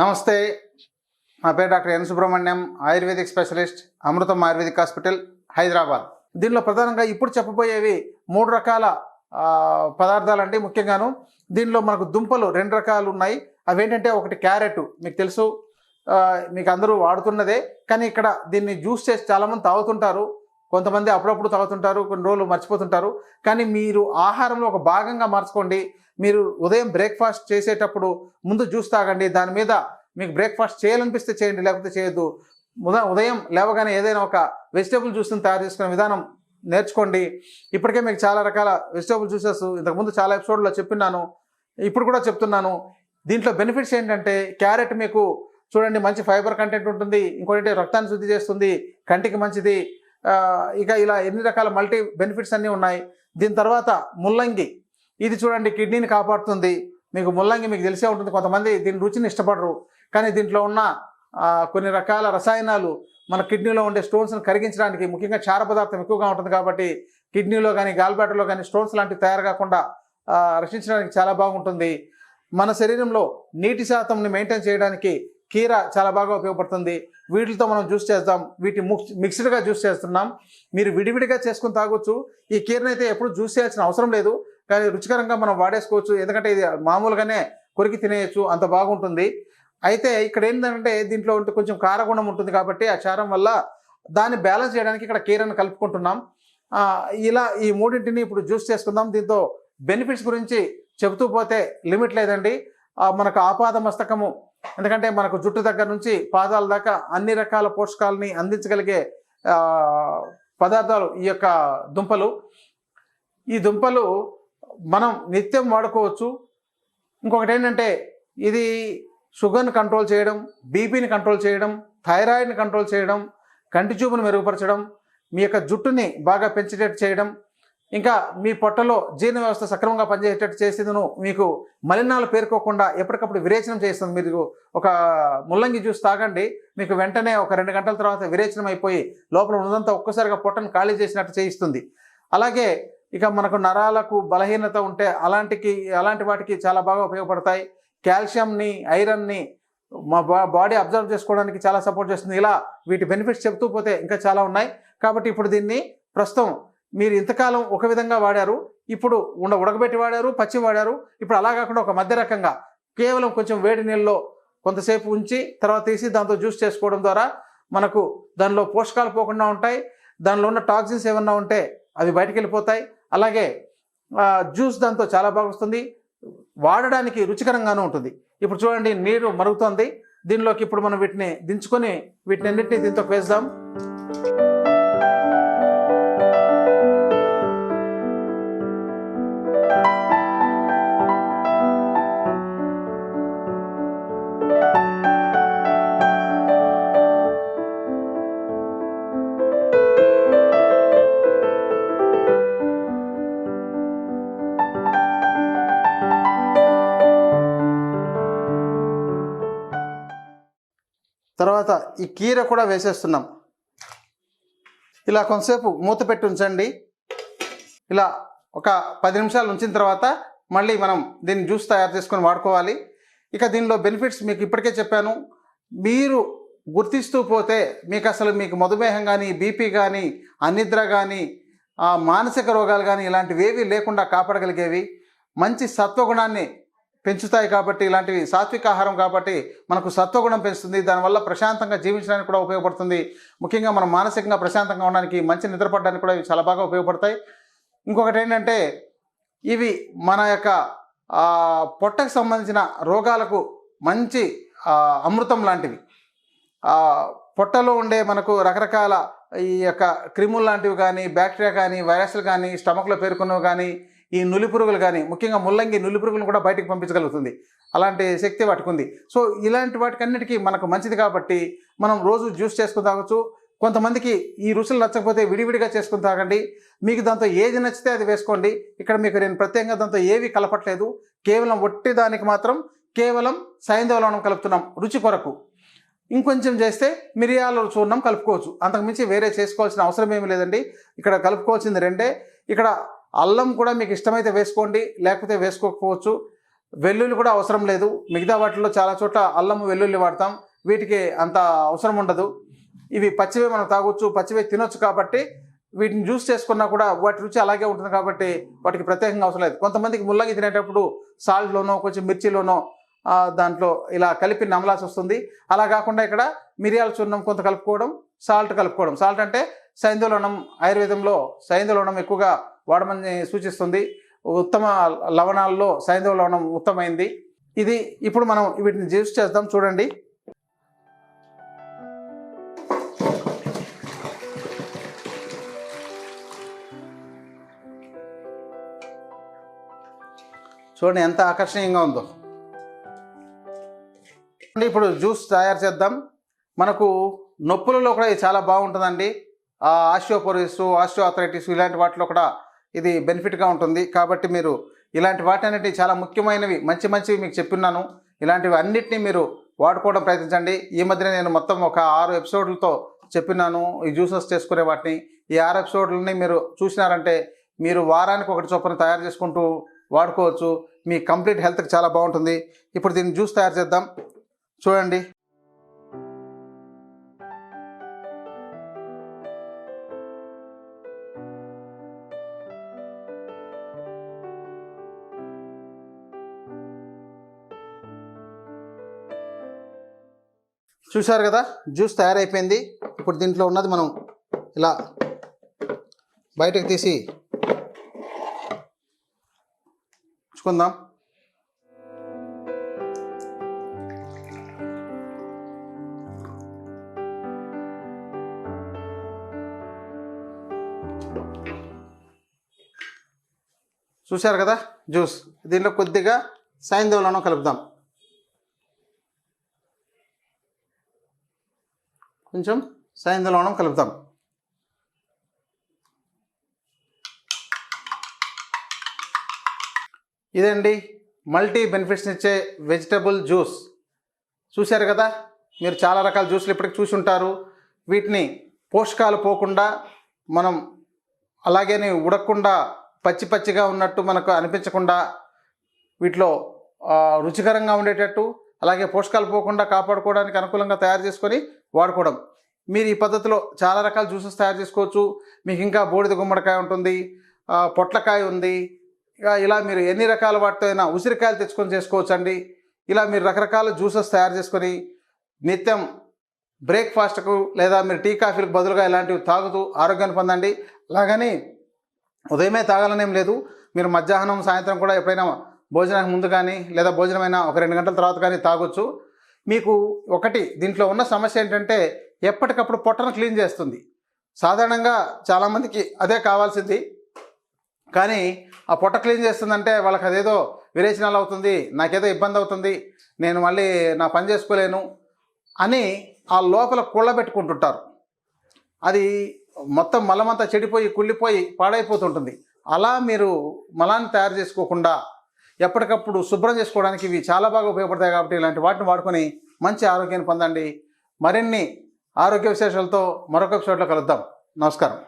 నమస్తే. నా పేరు doctor N Subrahmanyam Ayurvedic specialist Amrutham Ayurvedic hospital Hyderabad. దీనిలో ప్రధానంగా ఇప్పుడు చెప్పబోయేవి మూడు రకాల పదార్థాలు అండి ముఖ్యంగాను. దీనిలో మనకు దుంపలు రెండు రకాలు ఉన్నాయి. అవి ఏంటంటే ఒకటి క్యారెట్ మీకు తెలుసు. మీకు అందరూ వాడుతున్నదే. కానీ ఇక్కడ దీన్ని జ్యూస్ చేసి చాలామంది తాగుతుంటారు. కొంతమంది అప్పుడప్పుడు తాగుతుంటారు కొన్ని రోజులు మర్చిపోతుంటారు. కానీ మీరు ఆహారంలో ఒక భాగంగా మార్చుకోండి. మీరు ఉదయం బ్రేక్ఫాస్ట్ చేసేటప్పుడు ముందు జ్యూస్ తాగండి. దాని మీద మీకు బ్రేక్ఫాస్ట్ చేయాలనిపిస్తే చేయండి లేకపోతే చేయొద్దు. ఉదయం ఉదయం లేవగానే ఏదైనా ఒక వెజిటేబుల్ జ్యూస్ని తయారు చేసుకునే విధానం నేర్చుకోండి. ఇప్పటికే మీకు చాలా రకాల వెజిటేబుల్ జ్యూసెస్ ఇంతకుముందు చాలా ఎపిసోడ్లో చెప్పినాను ఇప్పుడు కూడా చెప్తున్నాను. దీంట్లో బెనిఫిట్స్ ఏంటంటే క్యారెట్ మీకు చూడండి మంచి ఫైబర్ కంటెంట్ ఉంటుంది. ఇంకోటి రక్తాన్ని శుద్ధి చేస్తుంది కంటికి మంచిది. ఇక ఇలా ఎన్ని రకాల మల్టీ బెనిఫిట్స్ అన్నీ ఉన్నాయి. దీని తర్వాత ముల్లంగి. ఇది చూడండి కిడ్నీని కాపాడుతుంది. మీకు ముల్లంగి మీకు తెలిసే ఉంటుంది. కొంతమంది దీని రుచిని ఇష్టపడరు. కానీ దీంట్లో ఉన్న కొన్ని రకాల రసాయనాలు మన కిడ్నీలో ఉండే స్టోన్స్ని కరిగించడానికి ముఖ్యంగా క్షార పదార్థం ఎక్కువగా ఉంటుంది కాబట్టి కిడ్నీలో కానీ గాల్బ్యాటర్లో కానీ స్టోన్స్ లాంటివి తయారు కాకుండా రక్షించడానికి చాలా బాగుంటుంది. మన శరీరంలో నీటి శాతంని మెయింటైన్ చేయడానికి కీర చాలా బాగా ఉపయోగపడుతుంది. వీటితో మనం జ్యూస్ చేద్దాం. వీటి మిక్స్డ్గా జ్యూస్ చేస్తున్నాం. మీరు విడివిడిగా చేసుకుని తాగొచ్చు. ఈ కీరని అయితే ఎప్పుడు జ్యూస్ చేయాల్సిన అవసరం లేదు. కానీ రుచికరంగా మనం వాడేసుకోవచ్చు. ఎందుకంటే ఇది మామూలుగానే కొరికి తినేయచ్చు. అంత బాగుంటుంది. అయితే ఇక్కడ ఏంటంటే దీంట్లో ఉంటే కొంచెం కారగుణం ఉంటుంది కాబట్టి ఆ క్షారం వల్ల దాన్ని బ్యాలెన్స్ చేయడానికి ఇక్కడ కీరను కలుపుకుంటున్నాం. ఇలా ఈ మూడింటిని ఇప్పుడు జ్యూస్ చేసుకుందాం. దీంతో బెనిఫిట్స్ గురించి చెబుతూ పోతే లిమిట్ లేదండి. మనకు ఆపాద మస్తకము ఎందుకంటే మనకు జుట్టు దగ్గర నుంచి పాదాల దాకా అన్ని రకాల పోషకాలని అందించగలిగే పదార్థాలు ఈ యొక్క దుంపలు. ఈ దుంపలు మనం నిత్యం వాడుకోవచ్చు. ఇంకొకటి ఏంటంటే ఇది షుగర్ని కంట్రోల్ చేయడం బీపీని కంట్రోల్ చేయడం థైరాయిడ్ని కంట్రోల్ చేయడం కంటి చూపును మెరుగుపరచడం మీ యొక్క జుట్టుని బాగా పెంచేటట్టు చేయడం ఇంకా మీ పొట్టలో జీర్ణ వ్యవస్థ సక్రమంగా పనిచేసేటట్టు చేసేందును మీకు మలినాలు పేరుకోకుండా ఎప్పటికప్పుడు విరేచనం చేస్తుంది. మీరు ఒక ముల్లంగి జ్యూస్ తాగండి మీకు వెంటనే ఒక రెండు గంటల తర్వాత విరేచనం అయిపోయి లోపల ఉన్నదంతా ఒక్కసారిగా పొట్టను ఖాళీ చేసినట్టు చేయిస్తుంది. అలాగే ఇక మనకు నరాలకు బలహీనత ఉంటే అలాంటికి అలాంటి వాటికి చాలా బాగా ఉపయోగపడతాయి. కాల్షియంని ఐరన్ని మా బా బాడీ అబ్జర్వ్ చేసుకోవడానికి చాలా సపోర్ట్ చేస్తుంది. ఇలా వీటి బెనిఫిట్స్ చెప్తూ పోతే ఇంకా చాలా ఉన్నాయి. కాబట్టి ఇప్పుడు దీన్ని ప్రస్తుతం మీరు ఇంతకాలం ఒక విధంగా వాడారు ఇప్పుడు ఉండ ఉడకబెట్టి వాడారు పచ్చి వాడారు ఇప్పుడు అలా కాకుండా ఒక మధ్య రకంగా కేవలం కొంచెం వేడి నీళ్ళలో కొంతసేపు ఉంచి తర్వాత తీసి దాంతో జ్యూస్ చేసుకోవడం ద్వారా మనకు దానిలో పోషకాలు పోకుండా ఉంటాయి దానిలో ఉన్న టాక్సిన్స్ ఏమన్నా ఉంటే అవి బయటికి వెళ్ళిపోతాయి అలాగే జ్యూస్ దాంతో చాలా బాగా వస్తుంది. వాడడానికి రుచికరంగానూ ఉంటుంది. ఇప్పుడు చూడండి నీరు మరుగుతోంది. దీనిలోకి ఇప్పుడు మనం వీటిని దించుకొని వీటిని అన్నింటినీ దీంతో వేద్దాం. తర్వాత ఈ కీర కూడా వేసేస్తున్నాం. ఇలా కొంతసేపు మూత పెట్టి ఉంచండి. ఇలా ఒక పది నిమిషాలు ఉంచిన తర్వాత మళ్ళీ మనం దీన్ని జ్యూస్ తయారు చేసుకొని వాడుకోవాలి. ఇక దీనిలో బెనిఫిట్స్ మీకు ఇప్పటికే చెప్పాను. మీరు గుర్తిస్తూ పోతే మీకు అసలు మీకు మధుమేహం కానీ బీపీ కానీ అనిద్ర కానీ మానసిక రోగాలు కానీ ఇలాంటివి ఏవి లేకుండా కాపాడగలిగేవి. మంచి సత్వగుణాన్ని పెంచుతాయి కాబట్టి ఇలాంటివి సాత్విక ఆహారం కాబట్టి మనకు సత్వగుణం పెంచుతుంది. దానివల్ల ప్రశాంతంగా జీవించడానికి కూడా ఉపయోగపడుతుంది. ముఖ్యంగా మనం మానసికంగా ప్రశాంతంగా ఉండడానికి మంచి నిద్రపడడానికి కూడా ఇవి చాలా బాగా ఉపయోగపడతాయి. ఇంకొకటి ఏంటంటే ఇవి మన యొక్క పొట్టకు సంబంధించిన రోగాలకు మంచి అమృతం లాంటివి. పొట్టలో ఉండే మనకు రకరకాల ఈ యొక్క క్రిములు లాంటివి కానీ బ్యాక్టీరియా కానీ వైరస్లు కానీ స్టమక్లో పేర్కొన్నవి కానీ ఈ నులిపురుగులు కానీ ముఖ్యంగా ముల్లంగి నులిపురుగులను కూడా బయటకు పంపించగలుగుతుంది. అలాంటి శక్తి వాటికి సో ఇలాంటి వాటికన్నిటికీ మనకు మంచిది కాబట్టి మనం రోజు జ్యూస్ చేసుకుని తాగొచ్చు. కొంతమందికి ఈ రుచులు నచ్చకపోతే విడివిడిగా చేసుకుని తాగండి. మీకు దాంతో ఏది నచ్చితే అది వేసుకోండి. ఇక్కడ మీకు నేను ప్రత్యేకంగా దాంతో ఏవి కలపట్లేదు. కేవలం ఒట్టి దానికి మాత్రం కేవలం సైంధవలవనం కలుపుతున్నాం రుచి కొరకు. ఇంకొంచెం చేస్తే మిరియాల చూర్ణం కలుపుకోవచ్చు. అంతకుమించి వేరే చేసుకోవాల్సిన అవసరం ఏమీ లేదండి. ఇక్కడ కలుపుకోవాల్సింది రెండే. ఇక్కడ అల్లం కూడా మీకు ఇష్టమైతే వేసుకోండి లేకపోతే వేసుకోకపోవచ్చు. వెల్లుల్లి కూడా అవసరం లేదు. మిగతా వాటిల్లో చాలా చోట్ల అల్లం వెల్లుల్లి వాడతాం. వీటికి అంత అవసరం ఉండదు. ఇవి పచ్చివే మనం తాగొచ్చు పచ్చివే తినొచ్చు కాబట్టి వీటిని జ్యూస్ చేసుకున్నా కూడా వాటి రుచి అలాగే ఉంటుంది కాబట్టి వాటికి ప్రత్యేకంగా అవసరం లేదు. కొంతమందికి ముల్లంగి తినేటప్పుడు సాల్ట్లోనో కొంచెం మిర్చిలోనో దాంట్లో ఇలా కలిపి నమలాల్సి వస్తుంది. అలా కాకుండా ఇక్కడ మిరియాల చూర్ణం కొంత కలుపుకోవడం సాల్ట్ కలుపుకోవడం. సాల్ట్ అంటే సైంధవలవణం ఆయుర్వేదంలో సైంధవలవణం ఎక్కువగా వాడమని సూచిస్తుంది. ఉత్తమ లవణాల్లో సైంధవ లవణం ఉత్తమైంది ఇది ఇప్పుడు మనం వీటిని జ్యూస్ చేద్దాం. చూడండి. చూడండి ఎంత ఆకర్షణీయంగా ఉందో. ఇప్పుడు జ్యూస్ తయారు చేద్దాం. మనకు నొప్పులలో కూడా ఇది చాలా బాగుంటుందండి. ఆస్టియోపోరిస్ ఆస్టియో ఆథరైటిస్ ఇలాంటి వాటిలో కూడా ఇది బెనిఫిట్గా ఉంటుంది. కాబట్టి మీరు ఇలాంటి వాటి అన్నిటి చాలా ముఖ్యమైనవి మంచి మంచివి మీకు చెప్పిన్నాను. ఇలాంటివి అన్నిటినీ మీరు వాడుకోవడం ప్రయత్నించండి. ఈ మధ్యన నేను మొత్తం ఒక ఆరు ఎపిసోడ్లతో చెప్పినాను ఈ జ్యూసెస్ చేసుకునే వాటిని. ఈ ఆరు ఎపిసోడ్లని మీరు చూసినారంటే మీరు వారానికి ఒకటి చొప్పున తయారు చేసుకుంటూ వాడుకోవచ్చు. మీ కంప్లీట్ హెల్త్కి చాలా బాగుంటుంది. ఇప్పుడు దీన్ని జ్యూస్ తయారు చేద్దాం. చూడండి. చూశారు కదా? జ్యూస్ తయారైపోయింది. ఇప్పుడు దీంట్లో ఉన్నది మనం ఇలా బయటకు తీసి ఉంచుకుందాం. చూశారు కదా? జ్యూస్. దీంట్లో కొద్దిగా సైంధవులను కలుపుదాం. కొంచెం సాయంత్రంలోనం కలుపుతాం ఇదండి మల్టీ బెనిఫిట్స్ ఇచ్చే వెజిటబుల్ జ్యూస్. చూశారు కదా? మీరు చాలా రకాల జ్యూస్లు ఇప్పటికి చూసి ఉంటారు. వీటిని పోషకాలు పోకుండా మనం అలాగే ఉడకకుండా పచ్చి పచ్చిగా ఉన్నట్టు మనకు అనిపించకుండా వీటిలో రుచికరంగా ఉండేటట్టు అలాగే పోషకాలు పోకుండా కాపాడుకోవడానికి అనుకూలంగా తయారు చేసుకొని వాడుకోవడం. మీరు ఈ పద్ధతిలో చాలా రకాల జ్యూసెస్ తయారు చేసుకోవచ్చు. మీకు ఇంకా బూడిద గుమ్మడికాయ ఉంటుంది పొట్లకాయ ఉంది. ఇలా మీరు ఎన్ని రకాల వాటితో అయినా ఉసిరికాయలు తెచ్చుకొని చేసుకోవచ్చండి. ఇలా మీరు రకరకాల జ్యూసెస్ తయారు చేసుకొని నిత్యం బ్రేక్ఫాస్ట్కు లేదా మీరు టీ కాఫీలకు బదులుగా ఇలాంటివి తాగుతూ ఆరోగ్యాన్ని పొందండి. అలాగని ఉదయమే తాగాలనేం లేదు. మీరు మధ్యాహ్నం సాయంత్రం కూడా ఎప్పుడైనా భోజనానికి ముందు కానీ లేదా భోజనమైనా ఒక రెండు గంటల తర్వాత కానీ తాగొచ్చు. మీకు ఒకటి దీంట్లో ఉన్న సమస్య ఏంటంటే ఎప్పటికప్పుడు పొట్టను క్లీన్ చేస్తుంది. సాధారణంగా చాలామందికి అదే కావాల్సింది. కానీ ఆ పొట్ట క్లీన్ చేస్తుందంటే వాళ్ళకి అదేదో విరేచనాలు అవుతుంది నాకేదో ఇబ్బంది అవుతుంది నేను మళ్ళీ నా పని చేసుకోలేను అని ఆ లోపల కుళ్ళబెట్టుకుంటుంటారు. అది మొత్తం మలమంతా చెడిపోయి కుళ్ళిపోయి పాడైపోతుంటుంది. అలా మీరు మలాన్ని తయారు చేసుకోకుండా ఎప్పటికప్పుడు శుభ్రం చేసుకోవడానికి ఇవి చాలా బాగా ఉపయోగపడతాయి కాబట్టి ఇలాంటి వాటిని వాడుకొని మంచి ఆరోగ్యాన్ని పొందండి. మరిన్ని ఆరోగ్య విశేషాలతో మరొక ఎపిసోడ్లో కలుద్దాం. నమస్కారం.